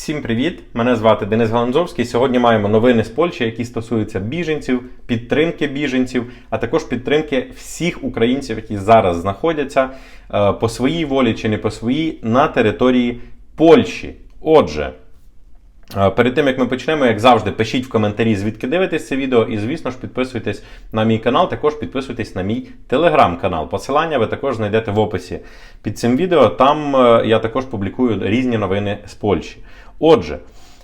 Всім привіт! Мене звати Денис Галанзовський. Сьогодні маємо новини з Польщі, які стосуються біженців, підтримки біженців, а також підтримки всіх українців, які зараз знаходяться е, по своїй волі чи не по своїй на території Польщі. Отже. Е, Перед тим як ми почнемо, як завжди, пишіть в коментарі, звідки дивитесь це відео, і, звісно ж, підписуйтесь на мій канал, також підписуйтесь на мій телеграм-канал. Посилання ви також знайдете в описі під цим відео. Там е, я також публікую різні новини з Польщі. Отже,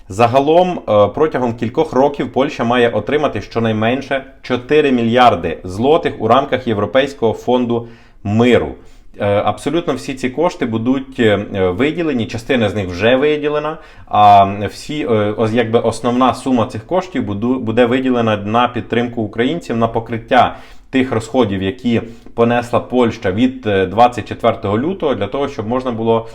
загалом е, протягом кількох років Польща має отримати щонайменше 4 мільярди злотих у рамках Європейського фонду миру. Е, Абсолютно всі ці кошти будуть е, виділені, частина з них вже виділена. А всі, е, ось якби основна сума цих коштів буде виділена на підтримку українців на покриття тих розходів, які понесла Польща від е, 24 лютого, для того, щоб можна було,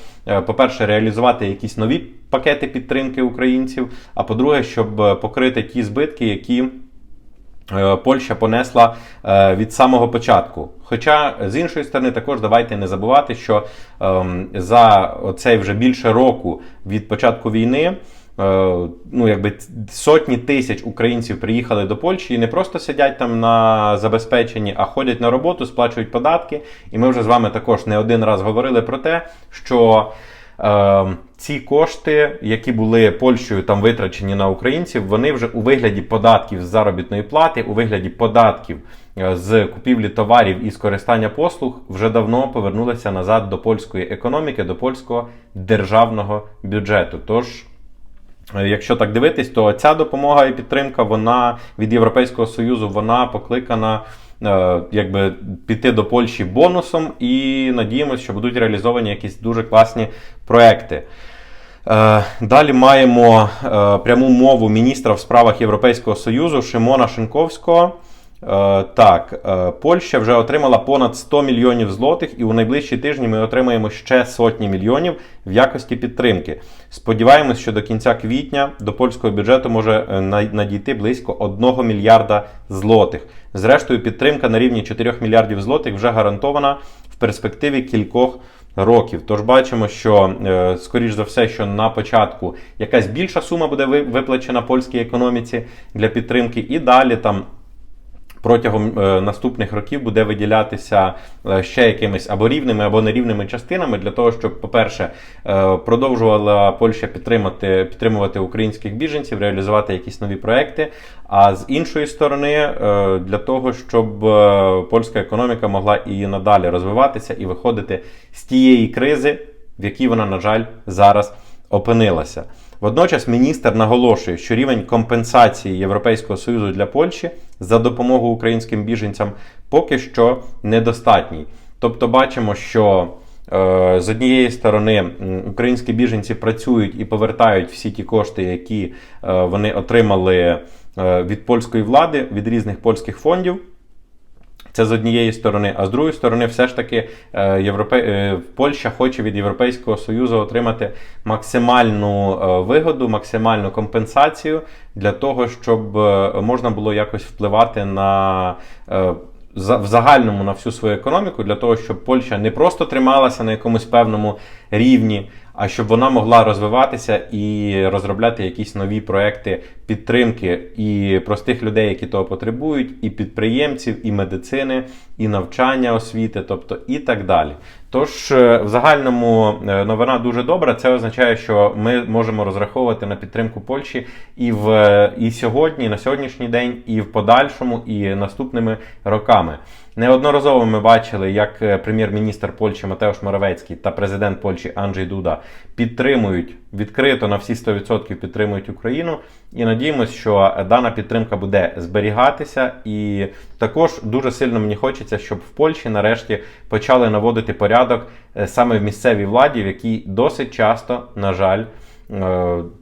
по-перше, реалізувати якісь нові пакети підтримки українців. А по-друге, щоб покрити ті збитки, які Польща понесла е, від самого початку. Хоча з іншої сторони, також давайте не забувати, що ем, за оцей вже більше року від початку війни. е, Ну, якби сотні тисяч українців приїхали до Польщі і не просто сидять там на забезпеченні, а ходять на роботу, сплачують податки. І ми вже з вами також не один раз говорили про те, що е, ці кошти, які були Польщею там витрачені на українців, вони вже у вигляді податків з заробітної плати, у вигляді податків е, з купівлі товарів і скористання послуг вже давно повернулися назад до польської економіки, до польського державного бюджету. Тож. Е, Якщо так дивитись, то ця допомога і підтримка вона від Європейського Союзу вона покликана якби піти до Польщі бонусом і надіємося, що будуть реалізовані якісь дуже класні проекти. Е, Далі маємо е, пряму мову міністра в справах Європейського Союзу Шимона Шинковського. Е, Так, е, Польща вже отримала понад 100 мільйонів злотих, і у найближчі тижні ми отримаємо ще сотні мільйонів в якості підтримки. Сподіваємось, що до кінця квітня до польського бюджету може е, надійти близько 1 мільярда злотих. Зрештою, підтримка на рівні 4 мільярдів злотих вже гарантована в перспективі кількох років. Тож бачимо, що скоріш за все, що на початку якась більша сума буде виплачена польській економіці для підтримки, і далі там. Протягом е, наступних років буде виділятися е, ще якимись або рівними, або нерівними частинами для того, щоб, по-перше, е, продовжувала Польща підтримати, підтримувати українських біженців, реалізувати якісь нові проекти. А з іншої сторони, для того, щоб польська економіка могла і надалі розвиватися і виходити з тієї кризи, в якій вона, на жаль, зараз опинилася. Водночас міністр наголошує, що рівень компенсації Європейського Союзу для Польщі за допомогу українським біженцям поки що недостатній. Тобто бачимо, що е, з однієї сторони українські біженці працюють і повертають всі ті кошти, які е, вони отримали е, від польської влади, від різних польських фондів. Це з однієї сторони, а з другої сторони, все ж таки е, Європе... е, Польща хоче від Європейського Союзу отримати максимальну е, вигоду, максимальну компенсацію для того, щоб можна було якось впливати на в загальному на всю свою економіку, для того, щоб Польща не просто трималася на якомусь певному рівні, а щоб вона могла розвиватися і розробляти якісь нові проекти підтримки і простих людей, які того потребують, і підприємців, і медицини, і навчання освіти, тобто і так далі. Тож, е, в загальному е, новина дуже добра. Це означає, що ми можемо розраховувати на підтримку Польщі і в е, і сьогодні, і на сьогоднішній день, і в подальшому, і наступними роками. Неодноразово ми бачили, як прем'єр-міністр Польщі Матеуш Моравецький та президент Польщі Анджей Дуда підтримують відкрито на всі 100% підтримують Україну. І надіємося, що дана підтримка буде зберігатися. І також дуже сильно мені хочеться, щоб в Польщі нарешті почали наводити порядок е, саме в місцевій владі, в якій досить часто, на жаль, е,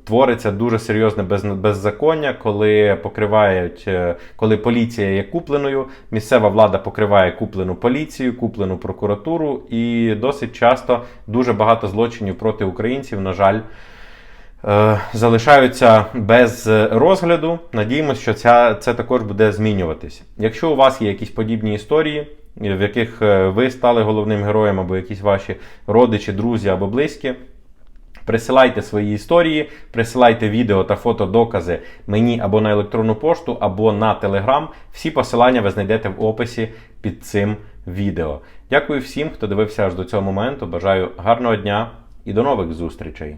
твориться дуже серйозне беззаконня, коли покривають, е, коли поліція є купленою, місцева влада покриває куплену поліцію, куплену прокуратуру, і досить часто дуже багато злочинів проти українців, на жаль. е, Залишаються без розгляду. Надіємося, що ця, це також буде змінюватися. Якщо у вас є якісь подібні історії, в яких е, ви стали головним героєм, або якісь ваші родичі, друзі або близькі, Присилайте свої історії, присилайте відео та фотодокази мені або на електронну пошту, або на телеграм. Всі посилання ви знайдете в описі під цим відео. Дякую всім, хто дивився аж до цього моменту. Бажаю гарного дня і до нових зустрічей!